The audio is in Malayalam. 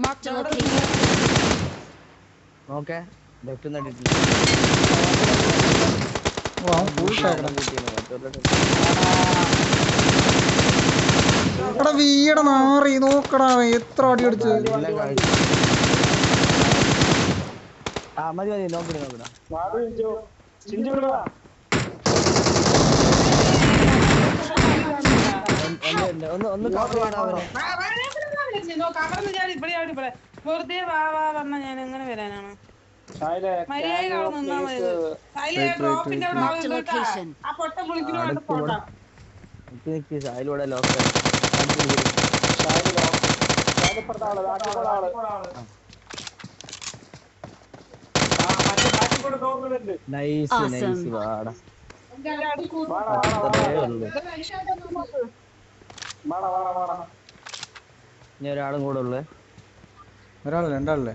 Marked a location. നോക്കേ ലെഫ്റ്റ് നടിട്ടില്ല ഓ അവൻ ഫുൾ ടാക്കടാ എടാ വീടെ നാറി നോക്കടാ എത്ര അടി അടിച്ച് ആ മതി മതി ഒന്ന് ഒന്ന് അവനെ കവർന്ന് ഞാൻ ഇവിടെ ഇവിടെ. വെറുതെ വാ വാ പറഞ്ഞ ഞാൻ എങ്ങനെ വരാനാണ്? മര്യാദ അവിടെ നിന്നാ മതി. അതിലെ ഡ്രോപ്പിന്റെ അവിടെ. ആ പൊട്ട വിളിക്കുന്ന വേണ്ട പോട്ടാ. നിക്ക്. നിക്ക് സായിലൂടെ ലോക്ക് നൈസ് നൈസ് വാടാ. വാടാ വാടാ. വാടാ വാടാ വാടാ. ഇനി ഒരാളും കൂടെ ഉള്ളു ഒരാളല്ലേ രണ്ടാളല്ലേ